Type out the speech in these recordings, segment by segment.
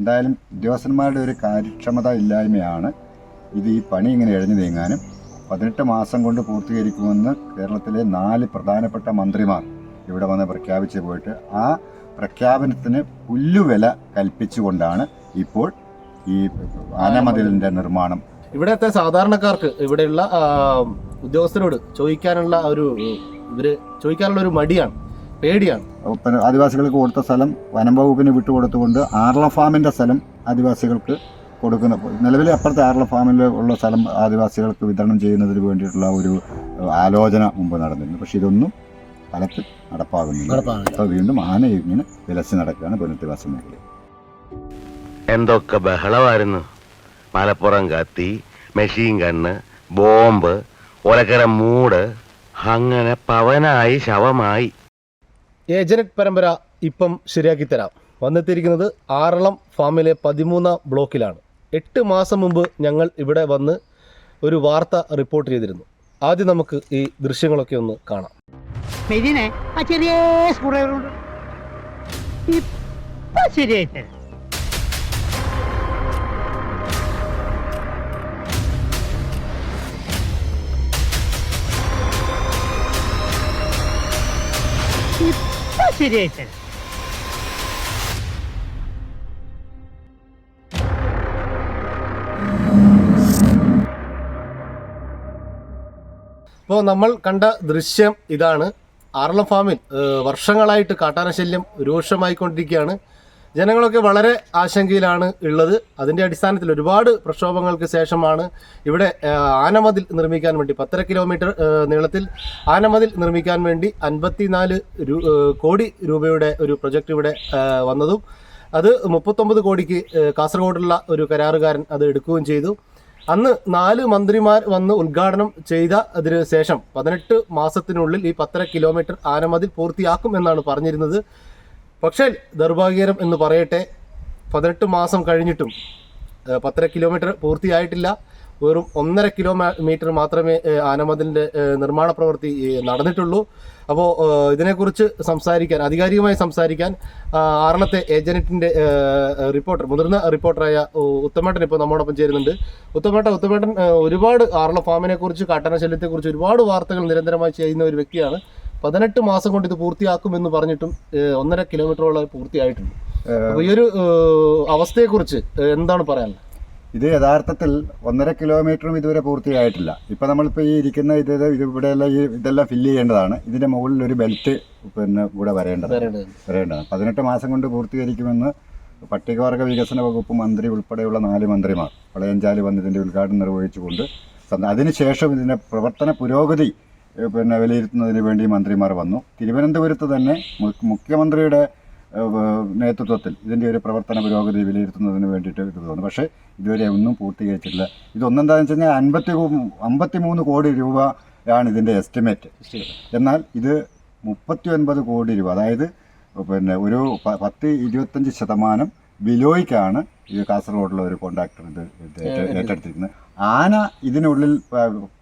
എന്തായാലും ഉദ്യോഗസ്ഥന്മാരുടെ ഒരു കാര്യക്ഷമത ഇല്ലായ്മയാണ് ഇത് ഈ പണി ഇങ്ങനെ എഴഞ്ഞു നീങ്ങാനും. പതിനെട്ട് മാസം കൊണ്ട് പൂർത്തീകരിക്കുമെന്ന് കേരളത്തിലെ നാല് പ്രധാനപ്പെട്ട മന്ത്രിമാർ ഇവിടെ വന്ന് പ്രഖ്യാപിച്ച് പോയിട്ട് ആ പ്രഖ്യാപനത്തിന് പുല്ലുവില കൽപ്പിച്ചുകൊണ്ടാണ് ഇപ്പോൾ ഈ ആനമതിലിന്റെ നിർമ്മാണം. ഇവിടത്തെ സാധാരണക്കാർക്ക് ഇവിടെയുള്ള ഉദ്യോഗസ്ഥരോട് ചോദിക്കാനുള്ള ഒരു ഇവർ ചോദിക്കാനുള്ള ഒരു മടിയാണ്. പേടിയാണ്. ആദിവാസികൾക്ക് കൊടുത്ത സ്ഥലം വനം വകുപ്പിന് വിട്ടുകൊടുത്തുകൊണ്ട് ആർല ഫാമിന്റെ സ്ഥലം ആദിവാസികൾക്ക് കൊടുക്കുന്ന നിലവിൽ അപ്പുറത്തെ ആർല ഫാമിൽ ഉള്ള സ്ഥലം ആദിവാസികൾക്ക് വിതരണം ചെയ്യുന്നതിന് വേണ്ടിയിട്ടുള്ള ഒരു ആലോചന മുമ്പ് നടന്നിരുന്നു. പക്ഷെ ഇതൊന്നും ഫലത്തിൽ നടപ്പാകുന്നില്ല. അപ്പോൾ വീണ്ടും ആന ഇങ്ങനെ വിലസി നടക്കുകയാണ് പുനരധിവാസ മേഖല എന്തൊക്കെ ബഹളമായിരുന്നു. മലപ്പുറം കത്തി മെഷീൻ കണ്ണ് ബോംബ് ഒലക്കര മൂട് അങ്ങനെ പവനായി ശവമായി. ഏജനറ്റ് പരമ്പര ഇപ്പം ശരിയാക്കി തരാം വന്നെത്തിയിരിക്കുന്നത് ആറളം ഫാമിലെ പതിമൂന്നാം ബ്ലോക്കിലാണ്. എട്ട് മാസം മുമ്പ് ഞങ്ങൾ ഇവിടെ വന്ന് ഒരു വാർത്ത റിപ്പോർട്ട് ചെയ്തിരുന്നു. ആദ്യം നമുക്ക് ഈ ദൃശ്യങ്ങളൊക്കെ ഒന്ന് കാണാം. മെതിനെ ആ ചെറിയ സ്ക്രൂഡ്രൈവറുണ്ട് ശരിയായിട്ട് ഇപ്പൊ ഇപ്പോൾ നമ്മൾ കണ്ട ദൃശ്യം ഇതാണ്. ആറളം ഫാമിൽ വർഷങ്ങളായിട്ട് കാട്ടാന ശല്യം രൂക്ഷമായിക്കൊണ്ടിരിക്കുകയാണ്. ജനങ്ങളൊക്കെ വളരെ ആശങ്കയിലാണ് ഉള്ളത്. അതിന്റെ അടിസ്ഥാനത്തിൽ ഒരുപാട് പ്രക്ഷോഭങ്ങൾക്ക് ശേഷമാണ് ഇവിടെ ആനമതിൽ നിർമ്മിക്കാൻ വേണ്ടി പത്തര കിലോമീറ്റർ നീളത്തിൽ ആനമതിൽ നിർമ്മിക്കാൻ വേണ്ടി അൻപത്തിനാല് കോടി രൂപയുടെ ഒരു പ്രൊജക്റ്റ് ഇവിടെ വന്നതും അത് മുപ്പത്തൊമ്പത് കോടിക്ക് കാസർഗോഡുള്ള ഒരു കരാറുകാരൻ അത് എടുക്കുകയും ചെയ്തു. അന്ന് നാല് മന്ത്രിമാർ വന്ന് ഉദ്ഘാടനം ചെയ്ത അതിന് ശേഷം പതിനെട്ട് മാസത്തിനുള്ളിൽ ഈ പത്തര കിലോമീറ്റർ ആനമതിൽ പൂർത്തിയാക്കും എന്നാണ് പറഞ്ഞിരുന്നത്. പക്ഷേ ദൗർഭാഗ്യകരം എന്ന് പറയട്ടെ പതിനെട്ട് മാസം കഴിഞ്ഞിട്ടും പത്തര കിലോമീറ്റർ പൂർത്തിയായിട്ടില്ല. വെറും ഒന്നര കിലോമീറ്റർ മാത്രമേ ആനമതിലിന്റെ നിർമ്മാണ പ്രവൃത്തി നടന്നിട്ടുള്ളൂ. അപ്പോൾ ഇതിനെക്കുറിച്ച് സംസാരിക്കാൻ ആധികാരികമായി സംസാരിക്കാൻ ആറണത്തെ ഏജനറ്റിന്റെ റിപ്പോർട്ടർ മുതിർന്ന റിപ്പോർട്ടറായ ഉത്തമേട്ടൻ ഇപ്പോൾ നമ്മോടൊപ്പം ചേരുന്നുണ്ട്. ഉത്തമേട്ടൻ ഉത്തമേട്ടൻ ഒരുപാട് ആറള ഫാമിനെക്കുറിച്ച് കുറിച്ച് കാട്ടന ശല്യത്തെക്കുറിച്ച് ഒരുപാട് വാർത്തകൾ നിരന്തരമായി ചെയ്യുന്ന ഒരു വ്യക്തിയാണ്. പതിനെട്ട് മാസം കൊണ്ട് ഇത് പൂർത്തിയാക്കും എന്ന് പറഞ്ഞിട്ടും ഒന്നര കിലോമീറ്ററോളം പൂർത്തിയായിട്ടുണ്ട്. അപ്പോൾ ഈ ഒരു അവസ്ഥയെ അവസ്ഥയെക്കുറിച്ച് എന്താണ് പറയാനുള്ളത്? ഇത് യഥാർത്ഥത്തിൽ ഒന്നര കിലോമീറ്ററും ഇതുവരെ പൂർത്തിയായിട്ടില്ല. ഇപ്പം നമ്മളിപ്പോൾ ഈ ഇരിക്കുന്ന ഇത് ഇത് ഇവിടെയെല്ലാം ഈ ഇതെല്ലാം ഫില്ല് ചെയ്യേണ്ടതാണ്. ഇതിന്റെ മുകളിൽ ഒരു ബെൽറ്റ് പിന്നെ കൂടെ വരേണ്ടതാണ്. പറയേണ്ടത് വരേണ്ടതാണ്. പതിനെട്ട് മാസം കൊണ്ട് പൂർത്തീകരിക്കുമെന്ന് പട്ടികവർഗ വികസന വകുപ്പ് മന്ത്രി ഉൾപ്പെടെയുള്ള നാല് മന്ത്രിമാർ വളയഞ്ചാൽ വന്ന് ഇതിന്റെ ഉദ്ഘാടനം നിർവഹിച്ചുകൊണ്ട് അതിനുശേഷം ഇതിന്റെ പ്രവർത്തന പുരോഗതി പിന്നെ വിലയിരുത്തുന്നതിന് വേണ്ടി മന്ത്രിമാർ വന്നു. തിരുവനന്തപുരത്ത് തന്നെ മുഖ്യമന്ത്രിയുടെ നേതൃത്വത്തിൽ ഇതിന്റെ ഒരു പ്രവർത്തന പുരോഗതി വിലയിരുത്തുന്നതിന് വേണ്ടിയിട്ട് ഇത് തോന്നുന്നു പക്ഷേ ഇതുവരെ ഒന്നും പൂർത്തീകരിച്ചിട്ടില്ല. ഇതൊന്നെന്താണെന്ന് വെച്ച് കഴിഞ്ഞാൽ അൻപത്തി അമ്പത്തി മൂന്ന് കോടി രൂപയാണ് ഇതിന്റെ എസ്റ്റിമേറ്റ്. എന്നാൽ ഇത് മുപ്പത്തി ഒൻപത് കോടി രൂപ അതായത് പിന്നെ ഒരു പത്ത് ഇരുപത്തഞ്ച് ശതമാനം ബിലോയ്ക്കാണ് ഈ കാസർഗോഡുള്ള ഒരു കോൺട്രാക്ടർ ഇത് ഏറ്റെടുത്തിരിക്കുന്നത് ആന ഇതിനുള്ളിൽ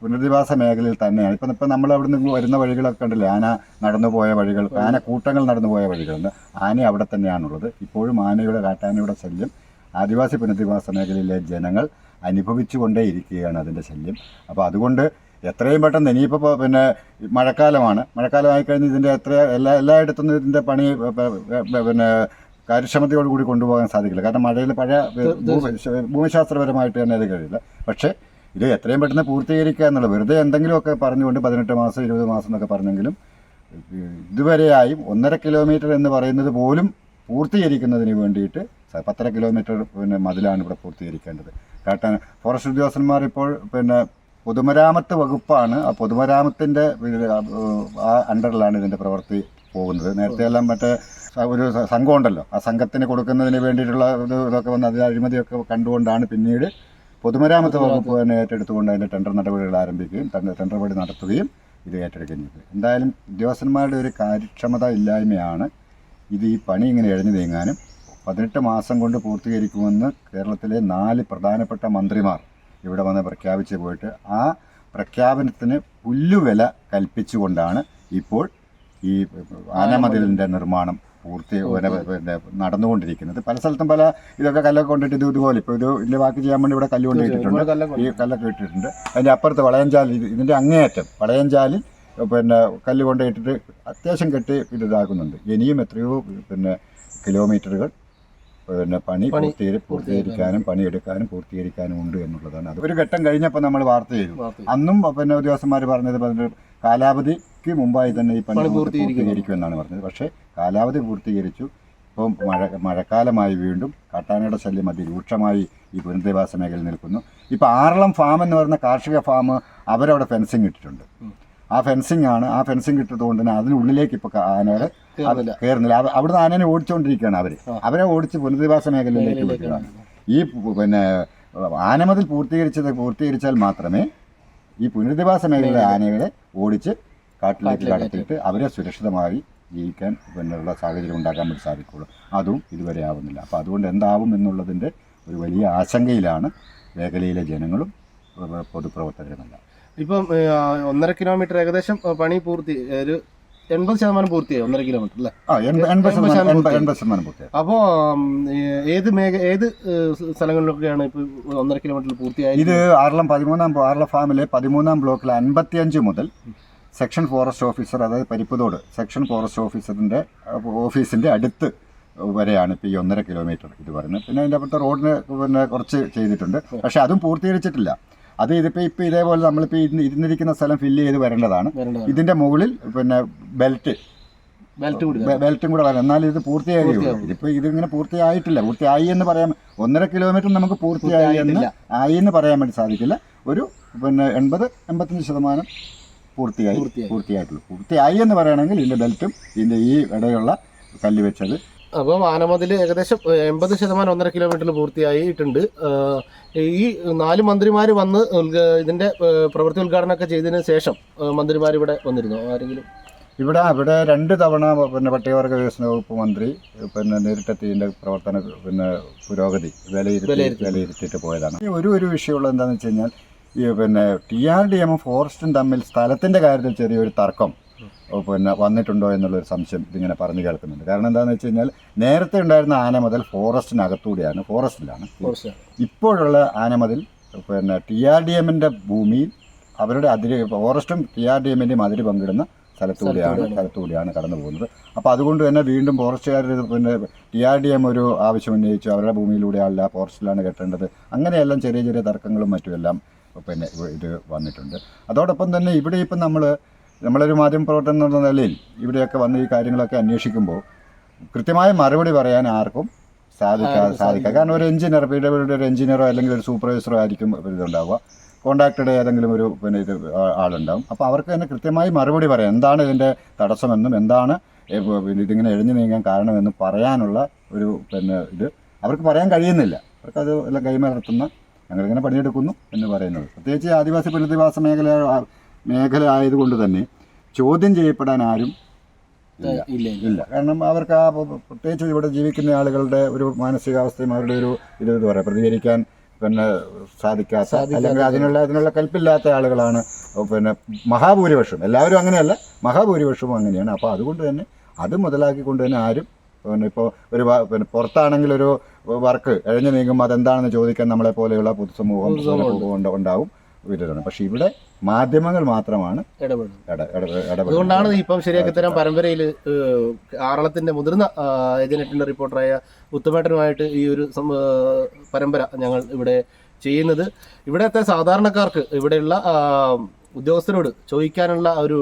പുനരധിവാസ മേഖലയിൽ തന്നെയാണ് ഇപ്പം ഇപ്പം നമ്മൾ അവിടെ നിന്ന് വരുന്ന വഴികളൊക്കെ ഉണ്ടല്ലേ? ആന നടന്നു പോയ വഴികൾ ആന കൂട്ടങ്ങൾ നടന്നു പോയ വഴികളുണ്ട്. ആന അവിടെ തന്നെയാണുള്ളത്. ഇപ്പോഴും ആനയുടെ കാട്ടാനയുടെ ശല്യം ആദിവാസി പുനരധിവാസ മേഖലയിലെ ജനങ്ങൾ അനുഭവിച്ചുകൊണ്ടേ ഇരിക്കുകയാണ് അതിന്റെ ശല്യം. അപ്പോൾ അതുകൊണ്ട് എത്രയും പെട്ടെന്ന് ഇനിയിപ്പോൾ പിന്നെ മഴക്കാലമാണ്. മഴക്കാലമായി കഴിഞ്ഞ് ഇതിന്റെ എത്ര എല്ലാ എല്ലായിടത്തും ഇതിന്റെ പണി പിന്നെ കാര്യക്ഷമതയോട് കൂടി കൊണ്ടുപോകാൻ സാധിക്കില്ല. കാരണം മഴയിൽ പഴയ ഭൂമി- ഭൂമിശാസ്ത്രപരമായിട്ട് തന്നെ അത് കഴിയില്ല. പക്ഷേ ഇത് എത്രയും പെട്ടെന്ന് പൂർത്തീകരിക്കുക എന്നുള്ളത് വെറുതെ എന്തെങ്കിലുമൊക്കെ പറഞ്ഞുകൊണ്ട് പതിനെട്ട് മാസം ഇരുപത് മാസം എന്നൊക്കെ പറഞ്ഞെങ്കിലും ഇതുവരെയായും ഒന്നര കിലോമീറ്റർ എന്ന് പറയുന്നത് പോലും പൂർത്തീകരിക്കുന്നതിന് വേണ്ടിയിട്ട് പത്തര കിലോമീറ്റർ പിന്നെ മതിലാണ് ഇവിടെ പൂർത്തീകരിക്കേണ്ടത്. കാട്ടാൻ ഫോറസ്റ്റ് ഉദ്യോഗസ്ഥന്മാർ ഇപ്പോൾ പിന്നെ പൊതുമരാമത്ത് വകുപ്പാണ്. ആ പൊതുമരാമത്തിന്റെ ആ അണ്ടറിലാണ് ഇതിന്റെ പ്രവൃത്തി പോകുന്നത്. നേരത്തെ എല്ലാം മറ്റേ ഒരു സ- സംഘം ഉണ്ടല്ലോ ആ സംഘത്തിന് കൊടുക്കുന്നതിന് വേണ്ടിയിട്ടുള്ള ഇത് ഇതൊക്കെ വന്ന് അതിൽ അഴിമതിയൊക്കെ കണ്ടുകൊണ്ടാണ് പിന്നീട് പൊതുമരാമത്ത് വകുപ്പ് തന്നെ ഏറ്റെടുത്തുകൊണ്ട് അതിന്റെ ടെൻഡർ നടപടികൾ ആരംഭിക്കുകയും ടെൻഡർ ടെൻഡർ നടപടി നടത്തുകയും ഇത് ഏറ്റെടുക്കുകയും ചെയ്തു. എന്തായാലും ഉദ്യോഗസ്ഥന്മാരുടെ ഒരു കാര്യക്ഷമത ഇല്ലായ്മയാണ് ഇത് ഈ പണി ഇങ്ങനെ എഴഞ്ഞു നീങ്ങാനും പതിനെട്ട് മാസം കൊണ്ട് പൂർത്തീകരിക്കുമെന്ന് കേരളത്തിലെ നാല് പ്രധാനപ്പെട്ട മന്ത്രിമാർ ഇവിടെ വന്ന് പ്രഖ്യാപിച്ചു പോയിട്ട് ആ പ്രഖ്യാപനത്തിന് പുല്ലുവില കൽപ്പിച്ചുകൊണ്ടാണ് ഇപ്പോൾ ഈ ആനമതിലിന്റെ നിർമ്മാണം പൂർത്തി പിന്നെ നടന്നുകൊണ്ടിരിക്കുന്നത്. പല സ്ഥലത്തും പല ഇതൊക്കെ കല്ലൊക്കെ കൊണ്ടിട്ട് ഇത് ഇതുപോലെ ഇപ്പോൾ ഇത് ഇതിന്റെ ബാക്കി ചെയ്യാൻ വേണ്ടി ഇവിടെ കല്ല് കൊണ്ടിട്ടിട്ടുണ്ട് ഈ കല്ലൊക്കെ ഇട്ടിട്ടുണ്ട്. അതിന്റെ അപ്പുറത്ത് വളയഞ്ചാലി ഇത് ഇതിന്റെ അങ്ങേയറ്റം വളയഞ്ചാലിൽ പിന്നെ കല്ല് കൊണ്ടിട്ടിട്ട് അത്യാവശ്യം കെട്ടി ഇത് ഇതാക്കുന്നുണ്ട്. ഇനിയും എത്രയോ പിന്നെ കിലോമീറ്ററുകൾ പിന്നെ പണി പൂർത്തീകരി പൂർത്തീകരിക്കാനും പണിയെടുക്കാനും പൂർത്തീകരിക്കാനും ഉണ്ട് എന്നുള്ളതാണ്. അത് ഒരു ഘട്ടം കഴിഞ്ഞപ്പോൾ നമ്മൾ വാർത്ത ചെയ്തു. അന്നും പിന്നെ ഉദ്യോഗസ്ഥന്മാർ പറഞ്ഞത് പറഞ്ഞത് കാലാവധിക്ക് മുമ്പായി തന്നെ ഈ പണി. പൂർത്തീകരിക്കുമെന്നാണ് പറഞ്ഞത്. പക്ഷേ കാലാവധി പൂർത്തീകരിച്ചു. ഇപ്പം മഴ മഴക്കാലമായി വീണ്ടും കാട്ടാനയുടെ ശല്യം അതിരൂക്ഷമായി ഈ പുനരധിവാസ മേഖലയിൽ നിൽക്കുന്നു. ഇപ്പോൾ ആറളം ഫാം എന്ന് പറയുന്ന കാർഷിക ഫാം അവരവിടെ ഫെൻസിങ് ഇട്ടിട്ടുണ്ട്. ആ ഫെൻസിങ് ആണ്. ആ ഫെൻസിങ് ഇട്ടതുകൊണ്ട് തന്നെ അതിനുള്ളിലേക്ക് ഇപ്പോൾ ആനകൾ. കയറുന്നില്ല. അവ- അവിടുന്ന് ആനനെ ഓടിച്ചുകൊണ്ടിരിക്കുകയാണ് അവർ അവരെ ഓടിച്ച് പുനരധിവാസ മേഖലയിലേക്ക് വിടുകയാണ്. ഈ പിന്നെ ആനമതിൽ പൂർത്തീകരിച്ചത് പൂർത്തീകരിച്ചാൽ മാത്രമേ ഈ പുനരധിവാസ മേഖലയിലെ ആനകളെ ഓടിച്ച് കാട്ടിലേക്ക് കടത്തിയിട്ട് അവരെ സുരക്ഷിതമായി ജീവിക്കാൻ പിന്നെയുള്ള സാഹചര്യം ഉണ്ടാക്കാൻ വേണ്ടി സാധിക്കുള്ളൂ അതും ഇതുവരെ ആവുന്നില്ല. അപ്പോൾ അതുകൊണ്ട് എന്താവും എന്നുള്ളതിന്റെ ഒരു വലിയ ആശങ്കയിലാണ് മേഖലയിലെ ജനങ്ങളും പൊതുപ്രവർത്തകരുമെല്ലാം ഇപ്പം ഒന്നര കിലോമീറ്റർ ഏകദേശം പണി പൂർത്തി ഒരു എൺപത് ശതമാനം പൂർത്തിയായി ഒന്നര കിലോമീറ്റർ അല്ലേ? എൺപത് ശതമാനം പൂർത്തിയായി. അപ്പോൾ ഏത് മേഖ ഏത് സ്ഥലങ്ങളിലൊക്കെയാണ് ഇപ്പോൾ ഒന്നര കിലോമീറ്റർ പൂർത്തിയായത് ഇത് ആറളം പതിമൂന്നാം ആറളം ഫാമിലെ പതിമൂന്നാം ബ്ലോക്കിലെ അൻപത്തിയഞ്ച് മുതൽ സെക്ഷൻ ഫോറസ്റ്റ് ഓഫീസർ അതായത് പരിപ്പുതോട് സെക്ഷൻ ഫോറസ്റ്റ് ഓഫീസറിന്റെ ഓഫീസിന്റെ അടുത്ത് വരെയാണ് ഇപ്പോൾ ഈ ഒന്നര കിലോമീറ്റർ ഇത് പറയുന്നത്. പിന്നെ അതിന്റെ അപ്പുറത്തെ റോഡിന് പിന്നെ കുറച്ച് ചെയ്തിട്ടുണ്ട്. പക്ഷേ അതും പൂർത്തീകരിച്ചിട്ടില്ല. അത് ഇതിപ്പോൾ ഇപ്പോൾ ഇതേപോലെ നമ്മളിപ്പോൾ ഇരുന്ന് ഇരുന്നിരിക്കുന്ന സ്ഥലം ഫില്ല് ചെയ്ത് വരേണ്ടതാണ്. ഇതിന്റെ മുകളിൽ പിന്നെ ബെൽറ്റ് ബെൽറ്റ് കൂടി ബെൽറ്റും കൂടെ വരാം എന്നാലും ഇത് പൂർത്തിയായി. ഇതിപ്പോൾ ഇതിങ്ങനെ പൂർത്തിയായിട്ടില്ല. പൂർത്തിയായി എന്ന് പറയാൻ ഒന്നര കിലോമീറ്റർ നമുക്ക് പൂർത്തിയായി എന്ന് ആയി എന്ന് പറയാൻ വേണ്ടി സാധിക്കില്ല. ഒരു പിന്നെ എൺപത് എൺപത്തഞ്ച് ശതമാനം പൂർത്തിയായി പൂർത്തിയായി. പൂർത്തിയായിട്ടുള്ളൂ. പൂർത്തിയായി എന്ന് പറയുകയാണെങ്കിൽ ഇതിന്റെ ബെൽറ്റും ഇതിന്റെ ഈ ഇടയുള്ള കല്ല് വെച്ചത്. അപ്പോൾ ആനമതിൽ ഏകദേശം എൺപത് ശതമാനം ഒന്നര കിലോമീറ്ററിൽ പൂർത്തിയായിട്ടുണ്ട്. ഈ നാല് മന്ത്രിമാർ വന്ന് ഇതിന്റെ പ്രവൃത്തി ഉദ്ഘാടനമൊക്കെ ചെയ്തതിന് ശേഷം മന്ത്രിമാർ ഇവിടെ വന്നിരുന്നു? ആരെങ്കിലും? ഇവിടെ ഇവിടെ രണ്ട് തവണ പിന്നെ പട്ടികവർഗ വികസന വകുപ്പ് മന്ത്രി പിന്നെ നേരിട്ടെത്തി ഇതിന്റെ പ്രവർത്തന പിന്നെ പുരോഗതി വിലയിരുത്തി വിലയിരുത്തി. വിലയിരുത്തിയിട്ട് പോയതാണ്. ഒരു ഒരു വിഷയമുള്ളത് എന്താണെന്ന് വെച്ച് കഴിഞ്ഞാൽ പിന്നെ ടി ആർ ഡി എമ്മും ഫോറസ്റ്റും തമ്മിൽ സ്ഥലത്തിന്റെ കാര്യത്തിൽ ചെറിയൊരു തർക്കം. പിന്നെ വന്നിട്ടുണ്ടോ എന്നുള്ളൊരു സംശയം ഇതിങ്ങനെ പറഞ്ഞു കേൾക്കുന്നുണ്ട്. കാരണം എന്താണെന്ന് വെച്ച് കഴിഞ്ഞാൽ നേരത്തെ ഉണ്ടായിരുന്ന ആനമതിൽ ഫോറസ്റ്റിനകത്തുകൂടിയാണ് ഫോറസ്റ്റിനകത്തൂടെയാണ് ഫോറസ്റ്റിലാണ്. ഇപ്പോഴുള്ള ആനമതിൽ പിന്നെ ടി ആർ ഡി എമ്മിന്റെ ഭൂമിയിൽ അവരുടെ അതിര് ഫോറസ്റ്റും ടി ആർ ഡി എമ്മിന്റെയും അതിര് പങ്കിടുന്ന സ്ഥലത്തുകൂടിയാണ് സ്ഥലത്തുകൂടിയാണ് സ്ഥലത്തൂടെയാണ് കടന്നു പോകുന്നത്. അപ്പോൾ അതുകൊണ്ട് തന്നെ വീണ്ടും ഫോറസ്റ്റുകാർ പിന്നെ ടി ആർ ഡി എം ഒരു ആവശ്യം ഉന്നയിച്ചു അവരുടെ ഭൂമിയിലൂടെയല്ല ഫോറസ്റ്റിലാണ് കെട്ടേണ്ടത്. അങ്ങനെയെല്ലാം ചെറിയ ചെറിയ തർക്കങ്ങളും മറ്റുമെല്ലാം പിന്നെ ഇത് വന്നിട്ടുണ്ട്. അതോടൊപ്പം തന്നെ ഇവിടെ ഇപ്പം നമ്മൾ നമ്മളൊരു മാധ്യമ പ്രവർത്തനം എന്നുള്ള നിലയിൽ ഇവിടെയൊക്കെ വന്ന് ഈ കാര്യങ്ങളൊക്കെ അന്വേഷിക്കുമ്പോൾ കൃത്യമായ മറുപടി പറയാൻ ആർക്കും സാധിക്കാതെ സാധിക്കുക കാരണം ഒരു എഞ്ചിനീയർ പി ഡബ്ല്യുടെ ഒരു എഞ്ചിനീയറോ അല്ലെങ്കിൽ ഒരു സൂപ്പർവൈസറോ ആയിരിക്കും ഇതുണ്ടാവുക. കോണ്ടാക്റ്റഡ് ഏതെങ്കിലും ഒരു പിന്നെ ഇത് ആളുണ്ടാവും. അപ്പോൾ അവർക്ക് തന്നെ കൃത്യമായി മറുപടി പറയാം. എന്താണ് ഇതിന്റെ തടസ്സമെന്നും എന്താണ് ഇതിങ്ങനെ എഴുതി നീങ്ങാൻ കാരണമെന്നും പറയാനുള്ള ഒരു പിന്നെ ഇത് അവർക്ക് പറയാൻ കഴിയുന്നില്ല. അവർക്കത് എല്ലാം കൈമലർത്തുന്ന ഞങ്ങളിങ്ങനെ പണിയെടുക്കുന്നു എന്ന് പറയുന്നത്. പ്രത്യേകിച്ച് ആദിവാസി പുനരധിവാസ മേഖല മേഖല ആയതുകൊണ്ട് തന്നെ ചോദ്യം ചെയ്യപ്പെടാൻ ആരും ഇല്ല. ഇല്ല കാരണം അവർക്ക് ആ പ്രത്യേകിച്ച് ഇവിടെ ജീവിക്കുന്ന ആളുകളുടെ ഒരു മാനസികാവസ്ഥയും അവരുടെ ഒരു ഇത് എന്ന് പറയാം പ്രതികരിക്കാൻ പിന്നെ സാധിക്കാത്ത അല്ലെങ്കിൽ അതിനുള്ള അതിനുള്ള കൽപ്പില്ലാത്ത ആളുകളാണ്. പിന്നെ മഹാഭൂരിപക്ഷം. എല്ലാവരും അങ്ങനെയല്ല. മഹാഭൂരിപക്ഷവും അങ്ങനെയാണ്. അപ്പോൾ അതുകൊണ്ട് തന്നെ അത് മുതലാക്കിക്കൊണ്ട് തന്നെ ആരും പിന്നെ ഇപ്പോൾ ഒരു പിന്നെ പുറത്താണെങ്കിൽ ഒരു വർക്ക് എഴഞ്ഞു നീങ്ങുമ്പോൾ അതെന്താണെന്ന് ചോദിക്കാൻ നമ്മളെ പോലെയുള്ള പൊതുസമൂഹം കൊണ്ട് ഉണ്ട്- ഉണ്ടാവും വിരലാണ് പക്ഷെ ഇവിടെ മാധ്യമങ്ങൾ മാത്രമാണ് അതുകൊണ്ടാണ് ഇപ്പം ശരിയാക്കി തരാൻ പരമ്പരയിൽ ആറളത്തിന്റെ മുതിർന്ന ഏജനറ്റിന്റെ റിപ്പോർട്ടറായ ഉത്തമേട്ടനുമായിട്ട് ഈ ഒരു പരമ്പര ഞങ്ങൾ ഇവിടെ ചെയ്യുന്നത്. ഇവിടത്തെ സാധാരണക്കാർക്ക് ഇവിടെയുള്ള ഉദ്യോഗസ്ഥരോട് ചോദിക്കാനുള്ള ഒരു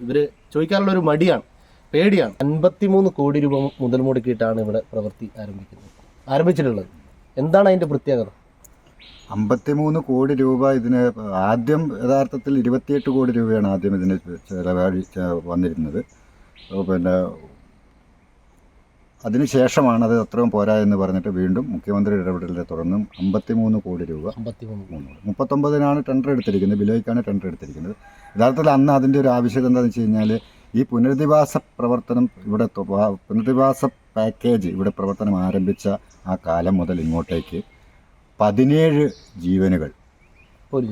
ഇവർ ചോദിക്കാനുള്ള ഒരു മടിയാണ് പേടിയാണ്. അൻപത്തിമൂന്ന് കോടി രൂപ മുതൽ മുടക്കിയിട്ടാണ് ഇവിടെ പ്രവൃത്തി ആരംഭിക്കുന്നത്. ആരംഭിച്ചിട്ടുള്ളത്? എന്താണ് അതിന്റെ പ്രത്യേകത? അമ്പത്തിമൂന്ന് കോടി രൂപ ഇതിന് ആദ്യം യഥാർത്ഥത്തിൽ ഇരുപത്തിയെട്ട് കോടി രൂപയാണ് ആദ്യം ഇതിന് ചിലവാടി വന്നിരുന്നത്. പിന്നെ അതിനുശേഷമാണ് അത് അത്രയും പോരാ എന്ന് പറഞ്ഞിട്ട് വീണ്ടും മുഖ്യമന്ത്രി ഇടപെടലിനെ തുടർന്നും അമ്പത്തിമൂന്ന് കോടി രൂപ. മുപ്പത്തൊമ്പതിനാണ് ടെൻഡർ എടുത്തിരിക്കുന്നത് ബിലോയ്ക്കാണ് ടെൻഡർ എടുത്തിരിക്കുന്നത്. യഥാർത്ഥത്തിൽ അന്ന് അതിന്റെ ഒരു ആവശ്യകത എന്താണെന്ന് വെച്ച് കഴിഞ്ഞാൽ ഈ പുനരധിവാസ പ്രവർത്തനം ഇവിടെ പുനരധിവാസ പാക്കേജ് ഇവിടെ പ്രവർത്തനം ആരംഭിച്ച ആ കാലം മുതൽ ഇങ്ങോട്ടേക്ക് പതിനേഴ് ജീവനുകൾ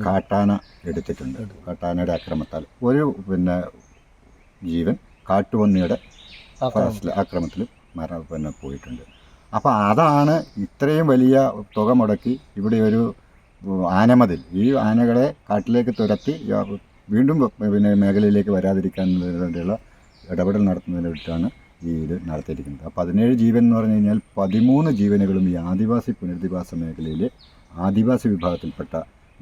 കാട്ടാന എടുത്തിട്ടുണ്ട്. കാട്ടാനയുടെ ആക്രമത്താൽ ഒരു പിന്നെ ജീവൻ കാട്ടുപന്നിയുടെ അക്രമത്തിൽ മരണ പിന്നെ പോയിട്ടുണ്ട്. അപ്പോൾ അതാണ് ഇത്രയും വലിയ തുക മുടക്കി ഇവിടെ ഒരു ആനമതിൽ. ഈ ആനകളെ കാട്ടിലേക്ക് തുരത്തി വീണ്ടും പിന്നെ മേഖലയിലേക്ക് വരാതിരിക്കാൻ വേണ്ടിയുള്ള ഇടപെടൽ നടത്തുന്നതിന് വേണ്ടിയിട്ടാണ് ഇത് നടത്തിയിരിക്കുന്നത്. ആ പതിനേഴ് ജീവൻ എന്ന് പറഞ്ഞു കഴിഞ്ഞാൽ പതിമൂന്ന് ജീവനുകളും ഈ ആദിവാസി പുനരധിവാസ മേഖലയിലെ ആദിവാസി വിഭാഗത്തിൽപ്പെട്ട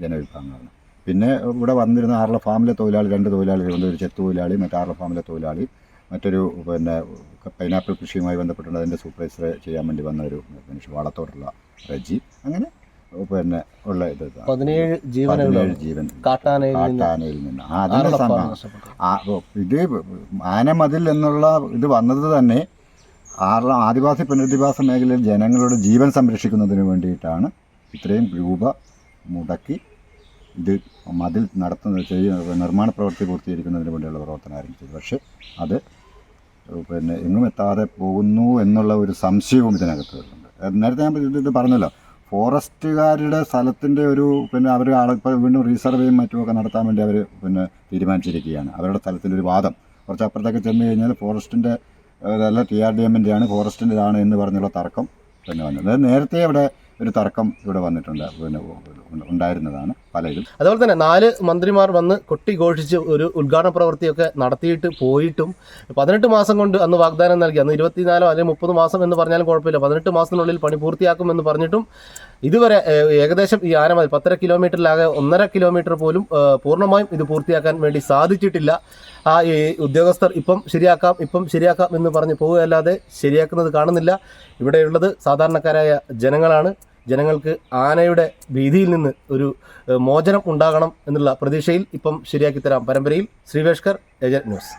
ജനവിഭാഗങ്ങളാണ്. പിന്നെ ഇവിടെ വന്നിരുന്ന ആറള ഫാമിലെ തൊഴിലാളി രണ്ട് തൊഴിലാളികളുണ്ട് ഒരു ചെത്ത് തൊഴിലാളി മറ്റാറള ഫാമിലെ തൊഴിലാളി മറ്റൊരു പിന്നെ പൈനാപ്പിൾ കൃഷിയുമായി ബന്ധപ്പെട്ടുണ്ട് അതിന്റെ സൂപ്പർവൈസറെ ചെയ്യാൻ വേണ്ടി വന്ന ഒരു മനുഷ്യ വാളത്തോടുള്ള റജി. അങ്ങനെ പിന്നെ ഉള്ള ഇത്. പതിനേഴ് പതിനേഴ് ജീവൻ. കാട്ടാനയിൽ നിന്ന് കാട്ടാനയിൽ സംഭവം ഇത് ആനമതിൽ എന്നുള്ള ഇത് വന്നത് തന്നെ ആറ ആദിവാസി പുനരധിവാസ മേഖലയിൽ ജനങ്ങളുടെ ജീവൻ സംരക്ഷിക്കുന്നതിന് വേണ്ടിയിട്ടാണ്. ഇത്രയും രൂപ മുടക്കി ഇത് മതിൽ നടത്തുന്ന ചെയ്യുന്ന നിർമ്മാണ പ്രവൃത്തി പൂർത്തീകരിക്കുന്നതിന് വേണ്ടിയുള്ള പ്രവർത്തനം ആരംഭിച്ചത്. പക്ഷേ അത് പിന്നെ എങ്ങും എത്താതെ പോകുന്നു എന്നുള്ള ഒരു സംശയവും ഇതിനകത്ത് വരുന്നുണ്ട്. നേരത്തെ ഞാൻ ഇത് പറഞ്ഞല്ലോ. ഫോറസ്റ്റുകാരുടെ സ്ഥലത്തിന്റെ ഒരു പിന്നെ അവർ ഇപ്പോൾ വീണ്ടും റീസർവേയും മറ്റുമൊക്കെ നടത്താൻ വേണ്ടി അവർ പിന്നെ തീരുമാനിച്ചിരിക്കുകയാണ്. അവരുടെ സ്ഥലത്തിലൊരു വാദം. കുറച്ച് അപ്പുറത്തേക്ക് ചെന്ന് കഴിഞ്ഞാൽ ഫോറസ്റ്റിന്റെ അതല്ല ടി ആർ ഡി എമ്മിന്റെയാണ് ഫോറസ്റ്റിന്റെതാണ് എന്ന് പറഞ്ഞുള്ള തർക്കം പിന്നെ വന്നത്. നേരത്തെ ഇവിടെ ഒരു തർക്കം ഇവിടെ വന്നിട്ടുണ്ട് പിന്നെ ഉണ്ടായിരുന്നതാണ്. പലരും. അതുപോലെ തന്നെ നാല് മന്ത്രിമാർ വന്ന് കൊട്ടിഘോഷിച്ച് ഒരു ഉദ്ഘാടന പ്രവൃത്തിയൊക്കെ നടത്തിയിട്ട് പോയിട്ടും പതിനെട്ട് മാസം കൊണ്ട് അന്ന് വാഗ്ദാനം നൽകി. അന്ന് ഇരുപത്തിനാലോ അല്ലെങ്കിൽ മുപ്പത് മാസം എന്ന് പറഞ്ഞാലും കുഴപ്പമില്ല. പതിനെട്ട് മാസത്തിനുള്ളിൽ പണി പൂർത്തിയാക്കും എന്ന് പറഞ്ഞിട്ടും ഇതുവരെ ഏകദേശം ഈ ആനമതി പത്തര കിലോമീറ്ററിലാകെ ഒന്നര കിലോമീറ്റർ പോലും പൂർണമായും ഇത് പൂർത്തിയാക്കാൻ വേണ്ടി സാധിച്ചിട്ടില്ല. ആ ഈ ഉദ്യോഗസ്ഥർ ഇപ്പം ശരിയാക്കാം ഇപ്പം ശരിയാക്കാം എന്ന് പറഞ്ഞ് പോവുകയല്ലാതെ ശരിയാക്കുന്നത് കാണുന്നില്ല. ഇവിടെയുള്ളത് സാധാരണക്കാരായ ജനങ്ങളാണ്. ജനങ്ങൾക്ക് ആനയുടെ ഭീതിയിൽ നിന്ന് ഒരു മോചനം ഉണ്ടാകണം എന്നുള്ള പ്രതീക്ഷയിൽ ഇപ്പം ശരിയാക്കി തരാം. പരമ്പരയിൽ ശ്രീവേഷ്കർ ഏജന്റ് ന്യൂസ്.